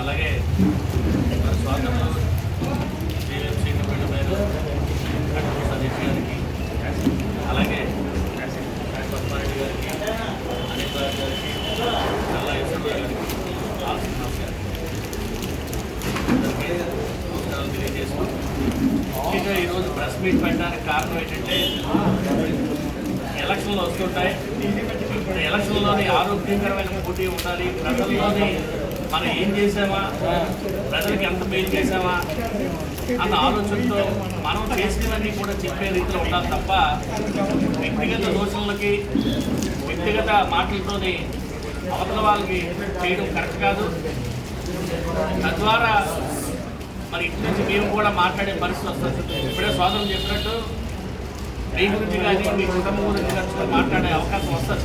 అలాగే మన స్వాతంత్రం గారికి అలాగే పద్మారెడ్డి గారికి అనిల్ గారికి నల్ల యశ్వర్ గారికి ఆల్సిన నమస్కారాలు ముఖ్యంగా ఈరోజు ప్రెస్ మీట్ పెట్టడానికి కారణం ఏంటంటే ఎలక్షన్లు వస్తుంటాయి. ఎలక్షన్లోని ఆరోగ్యకరమైన పోటీ ఉండాలి. ప్రజల్లోని మనం ఏం చేసామా ప్రజలకు ఎంత మేలు చేసామా అన్న ఆలోచనతో మనం చేసినవన్నీ కూడా చెప్పే రీతిలో ఉండాలి తప్ప వ్యక్తిగత దోషులకి వ్యక్తిగత మాటలతోని అవతల వాళ్ళకి చేయడం కరెక్ట్ కాదు. తద్వారా మరి ఇటు నుంచి మేము కూడా మాట్లాడే పరిస్థితి వస్తుంది. ఇప్పుడే స్వాతంత్రం చెప్పినట్టు మీ గురించి కానీ మీ కుటుంబం గురించి కానీ మాట్లాడే అవకాశం వస్తుంది.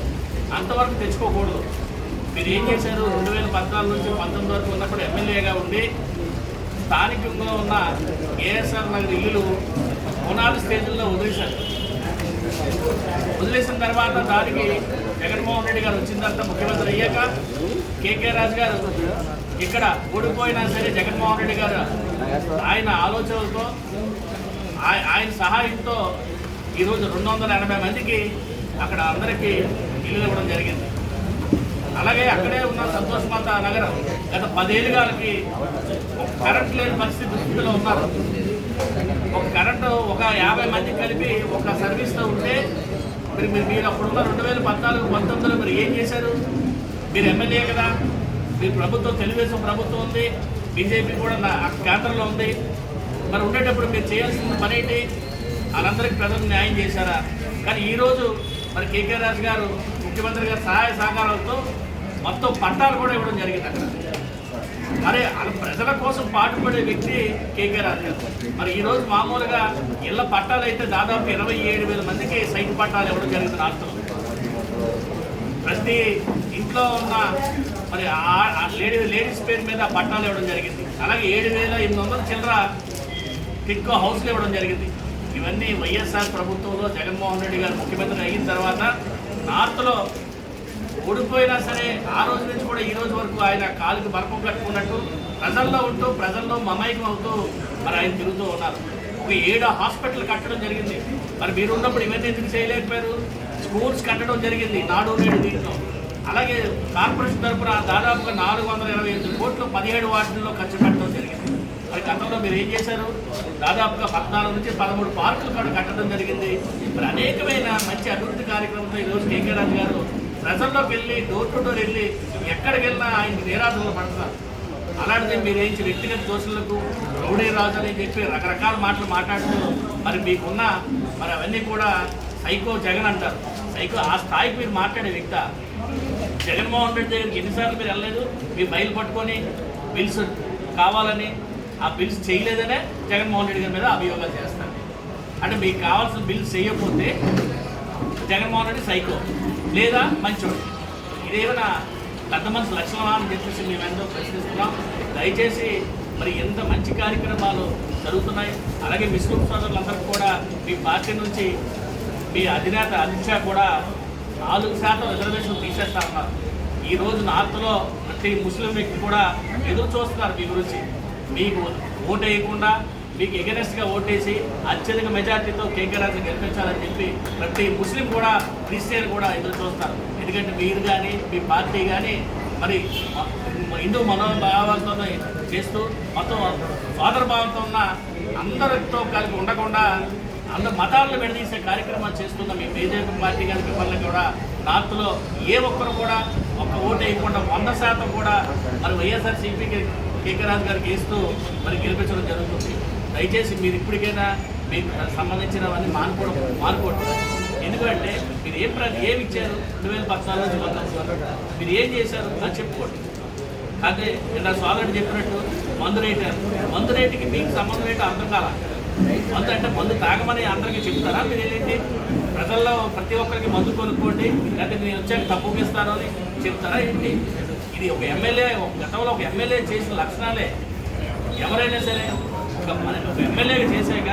అంతవరకు తెచ్చుకోకూడదు. మీరు ఏం చేశారు? రెండు వేల పద్నాలుగు నుంచి పంతొమ్మిది వరకు ఉన్నప్పుడు ఎమ్మెల్యేగా ఉండి స్థానికంగా ఉన్న ఏఎస్ఆర్ నగర్ ఇల్లులు మూనాలు స్టేజ్లో వదిలేశారు. వదిలేసిన తర్వాత దానికి జగన్మోహన్ రెడ్డి గారు వచ్చిన తర్వాత ముఖ్యమంత్రి అయ్యాక కేకే రాజు గారు ఇక్కడ ఓడిపోయినా సరే జగన్మోహన్ రెడ్డి గారు ఆయన ఆలోచనలతో ఆయన సహాయంతో ఈరోజు రెండు వందల ఎనభై మందికి అక్కడ అందరికీ ఇల్లు ఇవ్వడం జరిగింది. అలాగే అక్కడే ఉన్న సంతోష్ మాత నగరం గత పదేళ్ళుగాలకి ఒక కరెంట్ లేని పరిస్థితి దృష్టిలో ఉన్నారు. ఒక కరెంటు ఒక యాభై మంది కలిపి ఒక సర్వీస్తో ఉంటే మీరు మీరు మీరు అప్పుడున్న రెండు వేల పద్నాలుగు పంతొమ్మిదిలో మీరు ఏం చేశారు? మీరు ఎమ్మెల్యే కదా. మీ ప్రభుత్వం తెలుగుదేశం ప్రభుత్వం ఉంది. బీజేపీ కూడా నా కేంద్రంలో ఉంది. మరి ఉండేటప్పుడు మీరు చేయాల్సిన పని ఏంటి? వాళ్ళందరికీ ప్రజలకు న్యాయం చేశారా? కానీ ఈరోజు మరి కేకే రాజు గారు ముఖ్యమంత్రి గారి సహాయ సహకారాలతో మొత్తం పట్టాలు కూడా ఇవ్వడం జరిగింది అక్కడ. మరి ప్రజల కోసం పాటుపడే వ్యక్తి కేకే రాజు గారు. మరి ఈరోజు మామూలుగా ఇళ్ళ పట్టాలు అయితే దాదాపు ఇరవై ఏడు వేల మందికి సైట్ పట్టాలు ఇవ్వడం జరిగింది రాష్ట్రంలో. ప్రతి ఇంట్లో ఉన్న మరి ఆ- ఆ లేడీ లేడీస్ పేరు మీద పట్టాలు ఇవ్వడం జరిగింది. అలాగే ఏడు వేల ఎనిమిది వందల చిల్లర టిక్కో హౌస్లు ఇవ్వడం జరిగింది. ఇవన్నీ వైఎస్ఆర్ ప్రభుత్వంలో జగన్మోహన్ రెడ్డి గారు ముఖ్యమంత్రి అయిన తర్వాత నార్త్లో ఓడిపోయినా సరే ఆ రోజు నుంచి కూడా ఈ రోజు వరకు ఆయన కాలుకి బర్పం కట్టుకున్నట్టు ప్రజల్లో ఉంటూ ప్రజల్లో మమైకం అవుతూ మరి ఆయన తిరుగుతూ ఉన్నారు. ఒక ఏడు హాస్పిటల్ కట్టడం జరిగింది. మరి మీరు ఉన్నప్పుడు ఇవన్నీ ఎందుకు చేయలేకపోయారు? స్కూల్స్ కట్టడం జరిగింది నాడు నేడు దీంట్లో. అలాగే కార్పొరేషన్ తరపున దాదాపుగా నాలుగు వందల ఇరవై ఎనిమిది కోట్లు పదిహేడు వార్డుల్లో ఖర్చు మరి గతంలో మీరు ఏం చేశారు? దాదాపుగా పద్నాలుగు నుంచి పదమూడు పార్కులు కూడా కట్టడం జరిగింది. మరి అనేకమైన మంచి అభివృద్ధి కార్యక్రమంతో ఈరోజు కేకే రాజు గారు ప్రజల్లోకి వెళ్ళి డోర్ టు డోర్ వెళ్ళి ఎక్కడికి వెళ్ళినా ఆయనకి నిరాశలు పడతారు. అలాంటిది మీరు ఏం వ్యక్తిగత దోషులకు రౌడీ రాజు అని చెప్పి రకరకాల మాటలు మాట్లాడుతూ మరి మీకున్న మరి అవన్నీ కూడా సైకో జగన్ అంటారు. సైకో ఆ స్థాయికి మీరు మాట్లాడే వ్యక్త. జగన్మోహన్ రెడ్డి దగ్గరికి ఎన్నిసార్లు మీరు వెళ్ళలేదు? మీ బయలు పట్టుకొని బిల్స్ కావాలని ఆ బిల్స్ చేయలేదనే జగన్మోహన్ రెడ్డి గారి మీద అభియోగాలు చేస్తారు అంటే మీకు కావాల్సిన బిల్స్ చేయకపోతే జగన్మోహన్ రెడ్డి సైకో లేదా మంచోడు. ఇదేమైనా పెద్ద మనసు లక్షణమా అని చెప్పేసి మేము ఎంతో ప్రశ్నిస్తున్నాం. దయచేసి మరి ఎంత మంచి కార్యక్రమాలు జరుగుతున్నాయి? అలాగే ముస్లిం సోదరులందరికీ కూడా మీ పార్టీ నుంచి మీ అధినేత అమిత్ షా కూడా నాలుగు శాతం రిజర్వేషన్ తీసేస్తా ఉన్నారు. ఈ రోజు నార్త్లో ప్రతి ముస్లిం వ్యక్తి కూడా ఎదురు చూస్తున్నారు మీ గురించి. మీకు ఓటు వేయకుండా మీకు ఎగనెస్ట్గా ఓటేసి అత్యధిక మెజార్టీతో కేకే రాజు గెలిపించాలని చెప్పి ప్రతి ముస్లిం కూడా క్రిస్టియన్ కూడా ఎదురు చూస్తారు. ఎందుకంటే మీరు కానీ మీ పార్టీ కానీ మరి హిందూ మనోభావాలతో చేస్తూ మొత్తం సోదర భావంతో ఉన్న అందరితో కలిపి ఉండకుండా అందరు మతాలను విడదీసే కార్యక్రమాలు చేస్తున్న మీ బీజేపీ పార్టీ కానీ మిమ్మల్ని కూడా నార్త్లో ఏ ఒక్కరు కూడా ఒక్క ఓటు వేయకుండా వంద శాతం కూడా మరి వైఎస్ఆర్సీపీకి కేకే రాజు గారికి ఇస్తూ మరి గెలిపించడం జరుగుతుంది. దయచేసి మీరు ఇప్పటికైనా మీకు సంబంధించినవన్నీ మానుకోవడం మానుకోవడం ఎందుకంటే మీరు ఏం ప్ర ఏమి ఇచ్చారు? రెండు వేల పద్నాలుగు నుంచి పంతొమ్మిది వరకు మీరు ఏం చేశారు? అని చెప్పుకోండి. అదే నిన్న సోదరుడు చెప్పినట్టు మందు రేటు మందు రేటుకి మీకు సంబంధం ఏంటో అర్థం కాల? మందు అంటే మందు తాగమని అందరికీ చెప్తారా? మీరు ఏంటి? ప్రజల్లో ప్రతి ఒక్కరికి మందు కొనుక్కోండి. లేకపోతే నేను వచ్చాక తప్పు ఇస్తాను అని చెప్తారా ఏంటి? ఇది ఒక ఎమ్మెల్యే ఒక గతంలో ఒక ఎమ్మెల్యే చేసిన లక్షణాలే. ఎవరైనా సరే ఒక మన ఒక ఎమ్మెల్యేగా చేశాక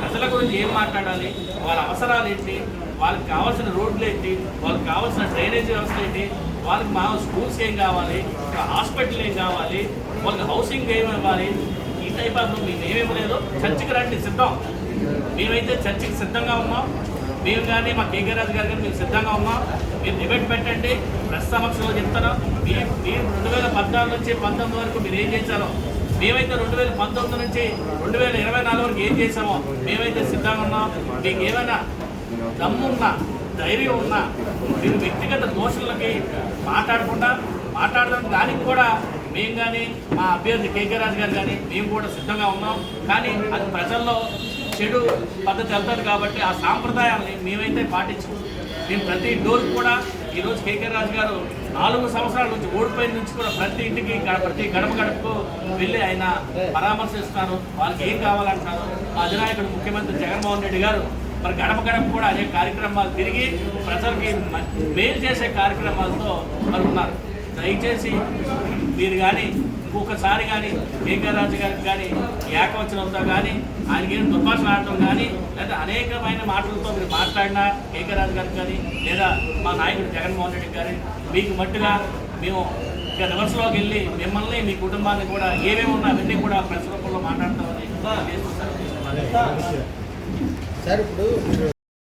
ప్రజల గురించి ఏం మాట్లాడాలి? వాళ్ళ అవసరాలు ఏంటి? వాళ్ళకి కావాల్సిన రోడ్లు ఏంటి? వాళ్ళకి కావాల్సిన డ్రైనేజ్ వ్యవస్థ ఏంటి? వాళ్ళకి మా స్కూల్స్ ఏం కావాలి? హాస్పిటల్ ఏం కావాలి? వాళ్ళకి హౌసింగ్ ఏమి ఇవ్వాలి? ఈ టైప్ ఆఫ్ మేము ఏమేమి చర్చికి రండి సిద్ధం. మేమైతే చర్చికి సిద్ధంగా ఉన్నాం. మేము కానీ మా కేకే రాజు గారు కానీ మేము సిద్ధంగా ఉన్నాం. మీరు డిబేట్ పెట్టండి ప్రెస్ సమక్షంలో చెప్తారా మీరు మీరు రెండు వేల పద్నాలుగు నుంచి పంతొమ్మిది వరకు మీరు ఏం చేశారో మేమైతే రెండు వేల పంతొమ్మిది నుంచి రెండు వేల ఇరవై నాలుగు వరకు ఏం చేశామో మేమైతే సిద్ధంగా ఉన్నాం. మీకు ఏమైనా దమ్మున్నా ధైర్యం ఉన్నా మీరు వ్యక్తిగత దోషులకి మాట్లాడకుండా మాట్లాడడం దానికి కూడా మేము కానీ మా అభ్యర్థి కేకే రాజు గారు కానీ మేము కూడా సిద్ధంగా ఉన్నాం. కానీ అది ప్రజల్లో చెడు పద్ధతి వెళ్తారు కాబట్టి ఆ సాంప్రదాయాన్ని మేమైతే పాటించాం మేము ప్రతి డోర్ కూడా ఈరోజు కేకే రాజు గారు నాలుగు సంవత్సరాల నుంచి ఓడిపోయిన నుంచి కూడా ప్రతి ఇంటికి ప్రతి గడప గడపకు వెళ్ళి ఆయన పరామర్శిస్తున్నారు వాళ్ళకి ఏం కావాలంటున్నారు మా అధినాయకుడు ముఖ్యమంత్రి జగన్మోహన్ రెడ్డి గారు మరి గడప గడప కూడా అనేక కార్యక్రమాలు తిరిగి ప్రజలకి మ- మేలు చేసే కార్యక్రమాలతో మరి ఉన్నారు. దయచేసి మీరు కానీ ఇంకొకసారి కానీ కేకే రాజు గారికి కానీ ఏకవచనంతో కానీ ఆయనకి ఏం దుర్భాషణ ఆడటం కానీ లేదా అనేకమైన మాటలతో మీరు మాట్లాడినా కేకే రాజు గారికి కానీ లేదా మా నాయకుడు జగన్మోహన్ రెడ్డి గారి మీకు మట్టుగా మేము ఇక రివర్స్లోకి వెళ్ళి మిమ్మల్ని మీ కుటుంబాన్ని కూడా ఏమేమి ఉన్నా అవన్నీ కూడా ప్రెస్ రూపంలో మాట్లాడతామని సార్. ఇప్పుడు